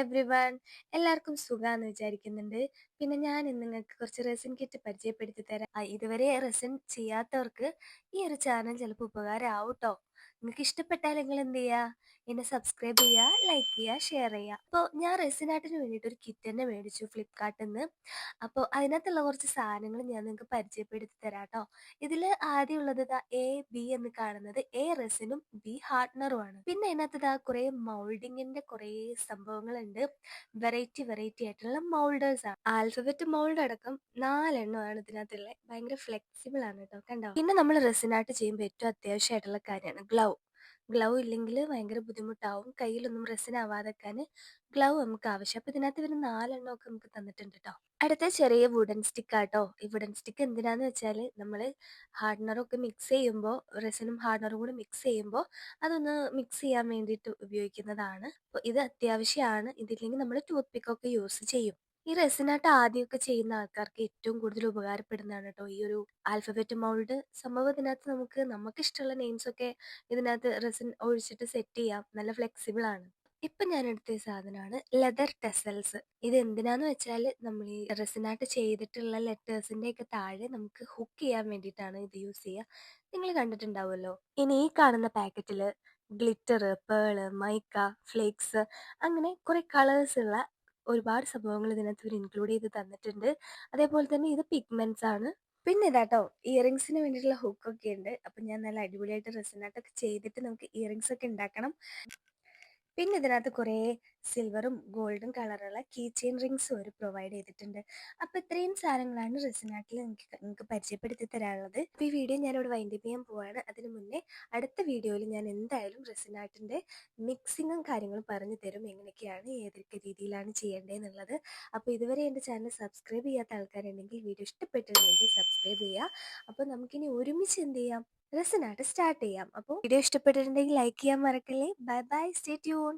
Every one എല്ലാവർക്കും സുഖാന്ന് വിചാരിക്കുന്നുണ്ട്. പിന്നെ ഞാൻ ഇന്ന് നിങ്ങൾക്ക് കുറച്ച് റെസിൻ കിറ്റ് പരിചയപ്പെടുത്തി തരാം. ഇതുവരെ റെസിൻ ചെയ്യാത്തവർക്ക് ഈ ഒരു ചാനൽ ചിലപ്പോൾ ഉപകാരമാവും കേട്ടോ നിങ്ങൾക്ക് ഇഷ്ടപ്പെട്ടാൽ നിങ്ങൾ എന്ത് ചെയ്യുക? എന്നെ സബ്സ്ക്രൈബ് ചെയ്യുക ലൈക്ക് ചെയ്യുക ഷെയർ ചെയ്യുക. അപ്പോൾ ഞാൻ റെസിനാട്ടിന് വേണ്ടിയിട്ട് ഒരു കിറ്റ് തന്നെ മേടിച്ചു ഫ്ലിപ്കാർട്ടിൽ നിന്ന് അപ്പോൾ അതിനകത്തുള്ള കുറച്ച് സാധനങ്ങൾ ഞാൻ നിങ്ങൾക്ക് പരിചയപ്പെടുത്തി തരാം കേട്ടോ. ഇതിൽ ആദ്യമുള്ളത് എ ബി എന്ന് കാണുന്നത് എ റെസിനും ബി ഹാർട്ട്നറും ആണ്. പിന്നെ അതിനകത്ത് ഇതാ കുറേ മൗൾഡിങ്ങിന്റെ കുറേ സംഭവങ്ങളുണ്ട്. വെറൈറ്റി വെറൈറ്റി ആയിട്ടുള്ള മൗൾഡേഴ്സ് ആണ്. ആൽഫബറ്റ് മൗൾഡ് അടക്കം നാലെണ്ണമാണ് ഇതിനകത്തുള്ളത്. ഭയങ്കര ഫ്ലെക്സിബിൾ ആണ് കേട്ടോ. കണ്ടോ? പിന്നെ നമ്മൾ റെസിനാട്ട് ചെയ്യുമ്പോൾ ഏറ്റവും അത്യാവശ്യമായിട്ടുള്ള കാര്യമാണ് ഗ്ലൗ ഗ്ലൗ ഇല്ലെങ്കിൽ ഭയങ്കര ബുദ്ധിമുട്ടാവും. കയ്യിലൊന്നും റെസിൻ ആവാതെക്കാൻ ഗ്ലൗ നമുക്ക് ആവശ്യം. അപ്പൊ ഇതിനകത്ത് വരുന്ന നാലെണ്ണം ഒക്കെ നമുക്ക് തന്നിട്ടുണ്ട് കേട്ടോ അടുത്ത ചെറിയ വുഡൻ സ്റ്റിക്ക് ആട്ടോ. ഈ വുഡൻ സ്റ്റിക്ക് എന്തിനാന്ന് വെച്ചാൽ നമ്മൾ ഹാർഡനറൊക്കെ മിക്സ് ചെയ്യുമ്പോൾ റെസിനും ഹാർഡ്നറും കൂടി മിക്സ് ചെയ്യുമ്പോൾ അതൊന്ന് മിക്സ് ചെയ്യാൻ വേണ്ടിയിട്ട് ഉപയോഗിക്കുന്നതാണ്. അപ്പോൾ ഇത് അത്യാവശ്യമാണ് ഇതില്ലെങ്കിൽ നമ്മൾ ടൂത്ത് പിക്കൊക്കെ യൂസ് ചെയ്യും. ഈ റെസിനാട്ട് ആദ്യമൊക്കെ ചെയ്യുന്ന ആൾക്കാർക്ക് ഏറ്റവും കൂടുതൽ ഉപകാരപ്പെടുന്നതാണ് കേട്ടോ ഈ ഒരു ആൽഫബറ്റ് മൗൾഡ് സംഭവം ഇതിനകത്ത് നമുക്ക് നമുക്ക് ഇഷ്ടമുള്ള നെയിംസ് ഒക്കെ ഇതിനകത്ത് റെസിൻ ഒഴിച്ചിട്ട് സെറ്റ് ചെയ്യാം. നല്ല ഫ്ലെക്സിബിൾ ആണ്. ഇപ്പൊ ഞാൻ എടുത്ത സാധനമാണ് ലെതർ ടെസൽസ് ഇത് എന്തിനാന്ന് വെച്ചാൽ നമ്മൾ ഈ റെസിനാട്ട് ചെയ്തിട്ടുള്ള ലെറ്റേഴ്സിന്റെ ഒക്കെ താഴെ നമുക്ക് ഹുക്ക് ചെയ്യാൻ വേണ്ടിയിട്ടാണ് ഇത് യൂസ് ചെയ്യുക. നിങ്ങൾ കണ്ടിട്ടുണ്ടാവുമല്ലോ. ഇനി ഈ കാണുന്ന പാക്കറ്റിൽ ഗ്ലിറ്റർ പേൾ മൈക്ക ഫ്ലേക്സ് അങ്ങനെ കുറെ കളേഴ്സ് ഉള്ള ഒരുപാട് സംഭവങ്ങൾ ഇതിനകത്ത് ഇവർ ഇൻക്ലൂഡ് ചെയ്ത് തന്നിട്ടുണ്ട്. അതേപോലെ തന്നെ ഇത് പിഗ്മെന്റ്സ് ആണ്. പിന്നെ ഇതാട്ടോ ഇയറിങ്സിന് വേണ്ടിയിട്ടുള്ള ഹുക്കൊക്കെ ഉണ്ട്. അപ്പം ഞാൻ നല്ല അടിപൊളിയായിട്ട് റെസിനാട്ടൊക്കെ ചെയ്തിട്ട് നമുക്ക് ഇയറിങ്സ് ഒക്കെ ഉണ്ടാക്കണം. പിന്നെ ഇതിനകത്ത് കുറേ സിൽവറും ഗോൾഡും കളറുള്ള കീ ചെയിൻ റിങ്സും അവർ പ്രൊവൈഡ് ചെയ്തിട്ടുണ്ട്. അപ്പോൾ ഇത്രയും സാധനങ്ങളാണ് റെസിനാട്ടിൽ നിങ്ങൾക്ക് നിങ്ങൾക്ക് പരിചയപ്പെടുത്തി തരാനുള്ളത്. അപ്പോൾ ഈ വീഡിയോ ഞാനിവിടെ വൈൻഡപ്പ് ചെയ്യാൻ പോവാണ്. അതിന് മുന്നേ അടുത്ത വീഡിയോയിൽ ഞാൻ എന്തായാലും റെസിനാട്ടിന്റെ മിക്സിങ്ങും കാര്യങ്ങളും പറഞ്ഞു തരും. എങ്ങനെയൊക്കെയാണ് ഏതൊക്കെ രീതിയിലാണ് ചെയ്യേണ്ടതെന്നുള്ളത്. അപ്പോൾ ഇതുവരെ എന്റെ ചാനൽ സബ്സ്ക്രൈബ് ചെയ്യാത്ത ആൾക്കാരുണ്ടെങ്കിൽ വീഡിയോ ഇഷ്ടപ്പെട്ടിട്ടുണ്ടെങ്കിൽ സബ്സ്ക്രൈബ് ചെയ്യുക. അപ്പോൾ നമുക്കിനി ഒരുമിച്ച് എന്ത് ചെയ്യാം? ലെസൺ ആയിട്ട് സ്റ്റാർട്ട് ചെയ്യാം. അപ്പോൾ വീഡിയോ ഇഷ്ടപ്പെട്ടിട്ടുണ്ടെങ്കിൽ ലൈക്ക് ചെയ്യാൻ മറക്കല്ലേ? Bye bye stay tune